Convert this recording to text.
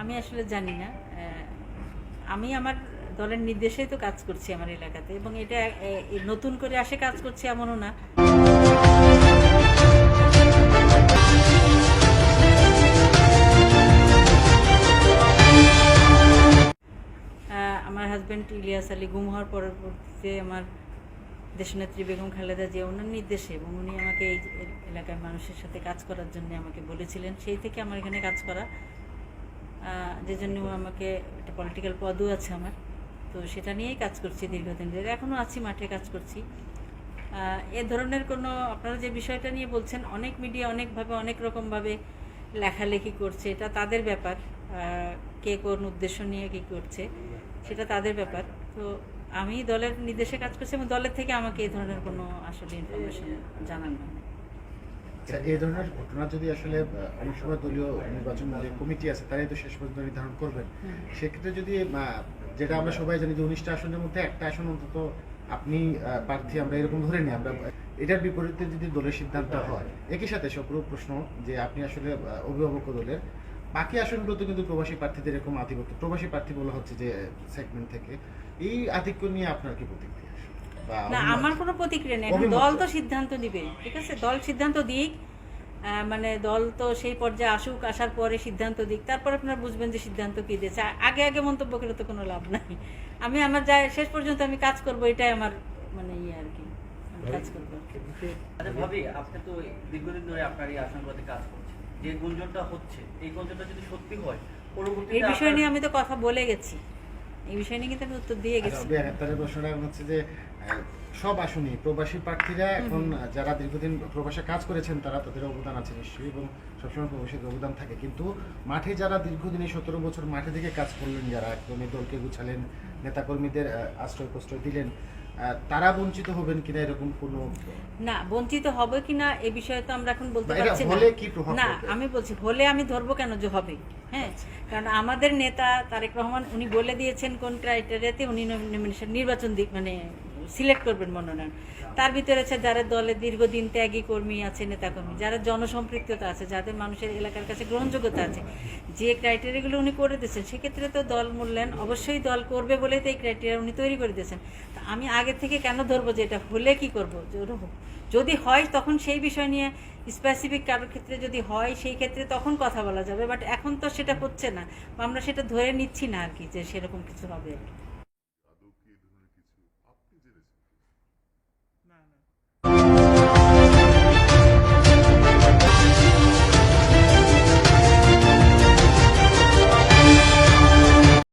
আমি আসলে জানি না আমি আমার দলের নির্দেশেই তো কাজ করছি আমার এলাকাতে, এবং এটা নতুন করে আসে কাজ করছি এমনও না। আমার হাজব্যান্ড ইলিয়াস আলী গুম হওয়ার পরবর্তীতে আমার দেশনেত্রী বেগম খালেদা জিয়া, ওনার নির্দেশে, এবং উনি আমাকে এই এলাকার মানুষের সাথে কাজ করার জন্য আমাকে বলেছিলেন, সেই থেকে আমার এখানে কাজ করা। যে জন্য আমাকে একটা পলিটিক্যাল পদও আছে আমার। তো সেটা নিয়েই কাজ করছি দীর্ঘদিন ধরে। এখনও আছি, মাঠে কাজ করছি। এ ধরনের কোনো, আপনারা যে বিষয়টা নিয়ে বলছেন, অনেক মিডিয়া অনেকভাবে, অনেক রকমভাবে লেখালেখি করছে। এটা তাদের ব্যাপার। কে কোন উদ্দেশ্য নিয়ে কী করছে, সেটা তাদের ব্যাপার। তো আমি দলের নির্দেশে কাজ করছি এবং দলের থেকে আমাকে এই ধরনের কোনো আসলে ইনফরমেশন জানানো এই ধরনের ঘটনা যদি আসলে অনেক সময় দলীয় নির্বাচন যে কমিটি আছে তারাই তো শেষ পর্যন্ত নির্ধারণ করবেন। সেক্ষেত্রে যদি যেটা আমরা সবাই জানি যে উনিশটা আসনের মধ্যে একটা আসন অন্তত আপনি প্রার্থী আমরা এরকম ধরে নিই আমরা এটার বিপরীতে যদি দলের সিদ্ধান্ত হয় একই সাথে সক্র প্রশ্ন যে আপনি আসলে অভিভাবক দলের বাকি আসনগুলোতে কিন্তু প্রবাসী প্রার্থীদের এরকম আধিপত্য প্রবাসী প্রার্থী বলা হচ্ছে যে সেগমেন্ট থেকে এই আধিক্য নিয়ে আপনার কি প্রতিক্রিয়া? না আমার কোনো প্রতিক্রিয়া নেই। দল তো সিদ্ধান্ত দিবে ঠিক আছে? দল সিদ্ধান্ত দিক মানে দল তো সেই পর্যায়ে আসুক আসার পরে সিদ্ধান্ত দিক তারপর আপনারা বুঝবেন যে সিদ্ধান্ত কি দিয়েছে। আগে আগে মন্তব্য করে তো কোনো লাভ নাই। আমি আমার যা শেষ পর্যন্ত আমি কাজ করব এটাই আমার মানে ইয়ে আর কি কাজ করব ভাবি আপনি তো দীর্ঘদিন ধরে আপনার এই আসনগুলোতে কাজ করছেন। যে গুঞ্জনটা হচ্ছে এই গুঞ্জনটা যদি সত্যি হয় এই বিষয় নিয়ে আমি তো কথা বলে গেছি। এই বিষয় নিয়ে কিন্তু আমি উত্তর দিয়ে গেছি। তাহলে প্রশ্নটা হচ্ছে যে সব আসনই প্রবাসী প্রার্থীরা এখন যারা দীর্ঘদিন প্রবাসে কাজ করেছেন তারা তাদের অবদান আছে নিশ্চয়ই এবং সবসময় প্রবাসীর অবদান থাকে। কিন্তু মাঠে যারা দীর্ঘদিন সতেরো বছর মাঠে থেকে কাজ করলেন যারা একদমই দলকে গুছালেন নেতাকর্মীদের আশ্রয় প্রশ্রয় দিলেন তারা বঞ্চিত হবেন কিনা এরকম কোনো না বঞ্চিত হবে কিনা এ বিষয়ে তো আমরা এখন বলতে পারছি না। কি প্রভাব না আমি বলছি হলে আমি ধরবো কেন যে হবে? হ্যাঁ? কারণ আমাদের নেতা তারেক রহমান উনি বলে দিয়েছেন কোন ক্রাইটেরিয়াতে উনি নমিনেশন নির্বাচন দিক মানে সিলেক্ট করবেন মনোনয়ন। তার ভিতরে আছে যারা দলে দীর্ঘদিন ত্যাগী কর্মী আছে, নেতাকর্মী, যারা জনসম্পৃক্ততা আছে, যাদের মানুষের এলাকার কাছে গ্রহণযোগ্যতা আছে। যে ক্রাইটেরিয়াগুলো উনি করে দিয়েছেন, সেক্ষেত্রে তো দল মূল্যায়ন অবশ্যই দল করবে বলেই তো এই ক্রাইটেরিয়া উনি তৈরি করে দিয়েছেন। তা আমি আগে থেকে কেন ধরবো যে এটা হলে কি করব? যদি হয় তখন সেই বিষয় নিয়ে স্পেসিফিক কারোর ক্ষেত্রে যদি হয় সেই ক্ষেত্রে তখন কথা বলা যাবে বাট এখন তো সেটা হচ্ছে না। আমরা সেটা ধরে নিচ্ছি না আর কি যে সেরকম কিছু হবে আর কি। No.